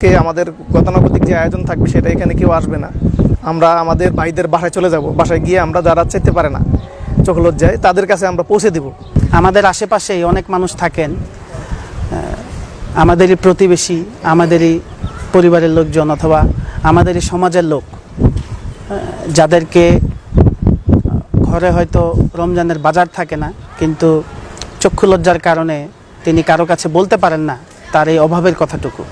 কে আমাদের গতানুগতিক যে আয়োজন থাকবে সেটা এখানে কেউ আসবে না। আমরা আমাদের ভাইদের বাসায় চলে যাব। বাসায় গিয়ে আমরা যারা চাইতে পারে না, চোখ লজ্জায় তাদের কাছে আমরা পৌঁছে দিব। আমাদের আশেপাশেই অনেক মানুষ থাকেন আমাদেরই প্রতিবেশী, আমাদেরই পরিবারের লোকজন অথবা আমাদেরই সমাজের লোক যাদেরকে ঘরে হয়তো রমজানের বাজার থাকে না, কিন্তু চক্ষু লজ্জার কারণে তিনি কারও কাছে বলতে পারেন না, তার এই অভাবের কথাটুকু।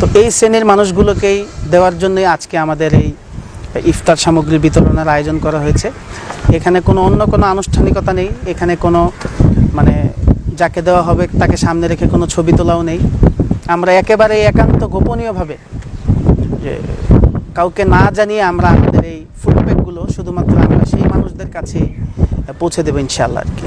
তো এই শ্রেণির মানুষগুলোকেই দেওয়ার জন্যই আজকে আমাদের এই ইফতার সামগ্রী বিতরণের আয়োজন করা হয়েছে। এখানে কোনো অন্য কোনো আনুষ্ঠানিকতা নেই। এখানে কোনো মানে যাকে দেওয়া হবে তাকে সামনে রেখে কোনো ছবি তোলাও নেই। আমরা একেবারে একান্ত গোপনীয়ভাবে যে কাউকে না জানিয়ে আমরা আমাদের এই ফুডব্যাকগুলো শুধুমাত্র আমরা সেই মানুষদের কাছে পৌঁছে দেবো ইনশাল্লাহ আর কি।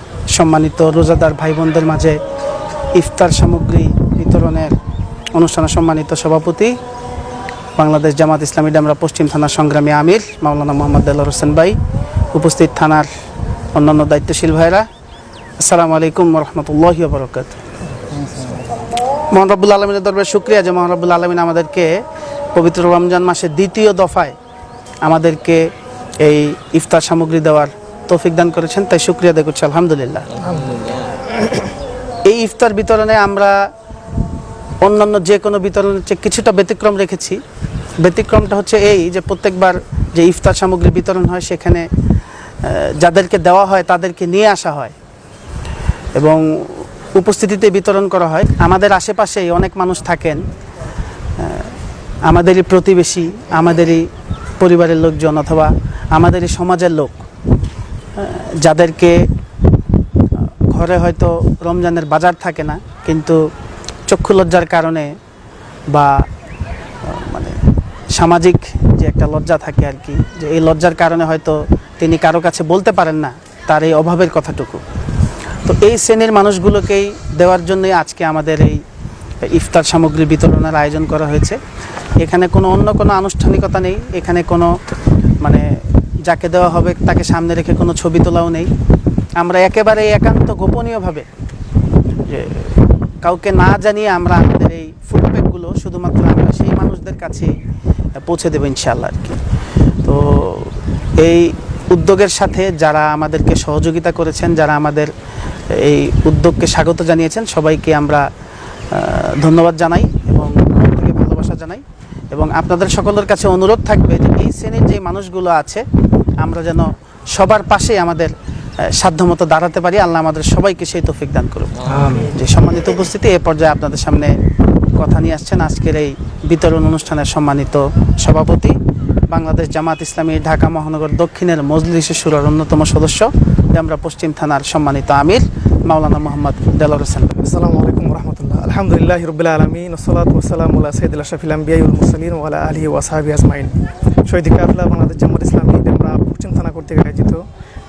সম্মানিত রোজাদার ভাই বোনদের মাঝে ইফতার সামগ্রী বিতরণের অনুষ্ঠানে সম্মানিত সভাপতি, বাংলাদেশ জামাত ইসলামী ডামরা পশ্চিম থানার সংগ্রামী আমির মাওলানা মোহাম্মদ দেলার হোসেন ভাই, উপস্থিত থানার অন্যান্য দায়িত্বশীল ভাইরা। আসসালামু আলাইকুম রহমতুল্লাহ বরকাত মোহাম্মবুল আলমিনের দরবারে শুক্রিয়া যে মোহাম্মবুল আলমিন আমাদেরকে পবিত্র রমজান মাসের দ্বিতীয় দফায় আমাদেরকে এই ইফতার সামগ্রী দেওয়ার তৌফিক দান করেছেন, তাই শুক্রিয়া আদায় করছি, আলহামদুলিল্লাহ। এই ইফতার বিতরণে আমরা অন্যান্য যে কোনো বিতরণের চেয়ে কিছুটা ব্যতিক্রম রেখেছি। ব্যতিক্রমটা হচ্ছে এই যে প্রত্যেকবার যে ইফতার সামগ্রী বিতরণ হয়, সেখানে যাদেরকে দেওয়া হয়, তাদেরকে নিয়ে আসা হয়। এবং উপস্থিতিতে বিতরণ করা হয়। আমাদের আশেপাশেই অনেক মানুষ থাকেন আমাদেরই প্রতিবেশী, আমাদেরই পরিবারের লোকজন অথবা আমাদেরই সমাজের লোক। যাদেরকে, ঘরে হয়তো রমজানের বাজার থাকে না, কিন্তু চক্ষু লজ্জার কারণে বা মানে সামাজিক যে একটা লজ্জা থাকে আর কি, যে এই লজ্জার কারণে হয়তো তিনি কারও কাছে বলতে পারেন না, তার এই অভাবের কথাটুকু। তো এই শ্রেণির মানুষগুলোকেই দেওয়ার জন্যই আজকে আমাদের এই ইফতার সামগ্রী বিতরণের আয়োজন করা হয়েছে। এখানে কোনো অন্য কোনো আনুষ্ঠানিকতা নেই, এখানে কোনো মানে যাকে দেওয়া হবে তাকে সামনে রেখে কোনো ছবি তোলাও নেই। আমরা একেবারে একান্ত গোপনীয়ভাবে যে কাউকে না জানিয়ে আমরা আমাদের এই ফুডপ্যাকগুলো শুধুমাত্র আমরা সেই মানুষদের কাছে পৌঁছে দেবো ইনশাল্লাহ আর কি। তো এই উদ্যোগের সাথে যারা আমাদেরকে সহযোগিতা করেছেন, যারা আমাদের এই উদ্যোগকে স্বাগত জানিয়েছেন, সবাইকে আমরা ধন্যবাদ জানাই এবং ভালোবাসা জানাই। এবং আপনাদের সকলের কাছে অনুরোধ থাকবে যে এই শ্রেণির যে মানুষগুলো আছে আমরা যেন সবার পাশে আমাদের সাধ্যমতো দাঁড়াতে পারি। আল্লাহ আমাদের সবাইকে সেই তৌফিক দান করুন যে সম্মানিত উপস্থিতি এ পর্যায়ে আপনাদের সামনে কথা নিয়ে আসছেন আজকের এই বিতরণ অনুষ্ঠানের সম্মানিত সভাপতি বাংলাদেশ জামাত ইসলামী ঢাকা মহানগর দক্ষিণের মজলিস সুরার অন্যতম সদস্য আমরা পশ্চিম থানার সম্মানিত আমির মাওলানা মোহাম্মদ দেলার হোসেন। আসসালামু আলাইকুম রহমতুল্লাহ আলহামদুলিল্লাহ রবিল আলমিন ওসলাত ওসালাম সৈদুল্লাহ শফিল আম্বিয়াউল মুসলিন ওয়ালা আলী ওয়াসাহাবি আজমাইন। শহীদ কাফলা বাংলাদেশ জামাত ইসলামী ডেমরা থানা কর্তৃক আয়োজিত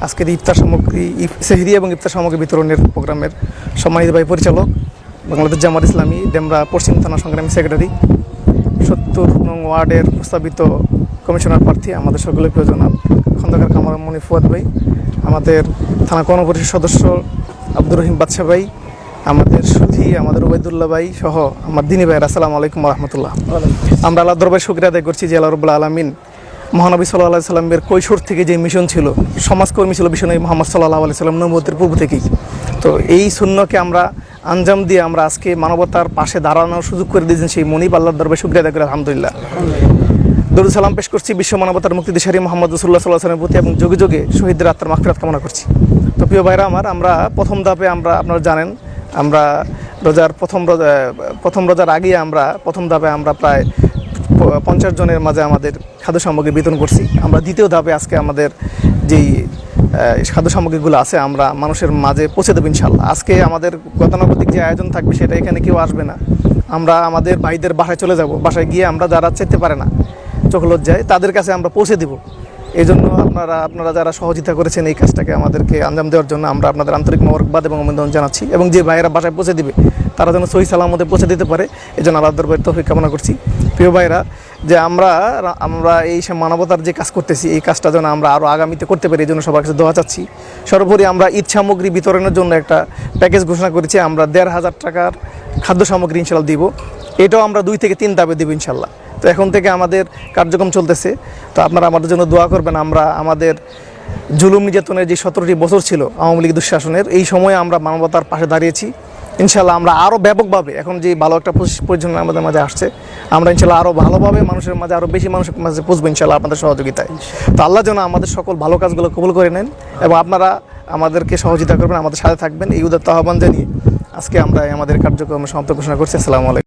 আজকের ইফতার সামগ্রী সেহরি এবং ইফতার সামগ্রী বিতরণের প্রোগ্রামের সম্মানিত ভাই পরিচালক, বাংলাদেশ জামাত ইসলামী, ডেমরা পশ্চিম থানা সংগ্রামী সেক্রেটারি, সত্তর নং ওয়ার্ডের প্রস্তাবিত কমিশনার প্রার্থী, আমাদের সকলের প্রয়োজন খন্দকার কামার মনি ফুয়াদ ভাই, আমাদের থানা কর্মপরিষদ সদস্য আব্দুর রহিম বাদশা ভাই, আমাদের সুধি, আমাদের ওবায়দুল্লাহ ভাই সহ আমার দিনী ভাই আসসালামু আলাইকুম রহমতুল্লাহ। আমরা আল্লাহ দরবার শুক্রিয়া আদায় করছি আল্লাহ রবুল্লা আলমিন মহানবী সাল্লাহ সাল্লামের কৈশোর থেকে যে মিশন ছিল, সমাজকর্মী ছিল বিষ্ণু মোহাম্মদ সাল্লাহ আলি সাল্লাম নবতের পূর্ব থেকেই। তো এই শূন্যকে আমরা আঞ্জাম দিয়ে আমরা আজকে মানবতার পাশে দাঁড়ানোর সুযোগ করে দিয়েছেন সেই মনিব আল্লাহ দরবার শুক্রিয়া আদায় আলহামদুলিল্লাহ। দরুদ সালাম পেশ করছি বিশ্ব মানবতার মুক্তি দিশারি মোহাম্মদ রসুল্লাহ সাল্লাহ সাল্লামের প্রতি এবং যোগে যোগে শহীদদের আত্মার মাগফিরাত কামনা করছি। তো প্রিয় ভাইরা আমার, আমরা প্রথম ধাপে আমরা, আপনারা জানেন, আমরা রোজার প্রথম রোজা, প্রথম রোজার আগে আমরা প্রথম ধাপে আমরা প্রায় পঞ্চাশ জনের মাঝে আমাদের খাদ্য সামগ্রী বিতরণ করছি। আমরা দ্বিতীয় ধাপে আজকে আমাদের যেই খাদ্য সামগ্রীগুলো আছে, আমরা মানুষের মাঝে পৌঁছে দেবো ইনশাল্লাহ আজকে আমাদের গতানুগতিক যে আয়োজন থাকবে, সেটা এখানে কেউ আসবে না। আমরা আমাদের ভাইদের বাসায় চলে যাব। বাসায় গিয়ে আমরা যারা চেতে পারে না, চোখ লজ্জায়, তাদের কাছে আমরা পৌঁছে দিব। এই জন্য আপনারা আপনারা যারা সহযোগিতা করেছেন, এই কাজটাকে আমাদেরকে আঞ্জাম দেওয়ার জন্য আমরা আপনাদের আন্তরিক মোবারকবাদ এবং অভিনন্দন জানাচ্ছি এবং যে ভাইয়েরা বাসায় পৌঁছে দিবে তারা যেন সহি সালামতে পৌঁছে দিতে পারে এই জন্য আল্লাহ দরবার তৌফিক কামনা করছি। প্রিয় ভাইরা যে আমরা আমরা এই মানবতার যে কাজ করতেছি, এই কাজটা যেন আমরা আরও আগামীতে করতে পারি এই জন্য সবার কাছে দোয়া চাচ্ছি। সর্বোপরি আমরা ঈদ সামগ্রী বিতরণের জন্য একটা প্যাকেজ ঘোষণা করেছি, আমরা দেড় হাজার টাকার খাদ্য সামগ্রী ইনশাল্লাহ দিব। এটাও আমরা দুই থেকে তিন ধাপে দিব ইনশাল্লাহ। তো এখন থেকে আমাদের কার্যক্রম চলতেছে। তো আপনারা আমাদের জন্য দোয়া করবেন, আমরা আমাদের জুলুম নির্যাতনের যে সতেরোটি বছর ছিল আওয়ামী লীগ দুঃশাসনের, এই সময়ে আমরা মানবতার পাশে দাঁড়িয়েছি। ইনশাল্লাহ আমরা আরও ব্যাপকভাবে, এখন যে ভালো একটা পরিস- আমাদের মাঝে আসছে, আমরা ইনশাল্লাহ আরও ভালোভাবে মানুষের মাঝে আরও বেশি মানুষের মাঝে পুষবো ইনশাল্লাহ আপনাদের সহযোগিতায়। তো আল্লাহ যেন আমাদের সকল ভালো কাজগুলো কবুল করে নেন এবং আপনারা আমাদেরকে সহযোগিতা করবেন, আমাদের সাথে থাকবেন। এই উদার আহ্বান জানিয়ে আজকে আমরা আমাদের কার্যক্রম সমাপ্ত ঘোষণা করছি। আসসালামু আলাইকুম।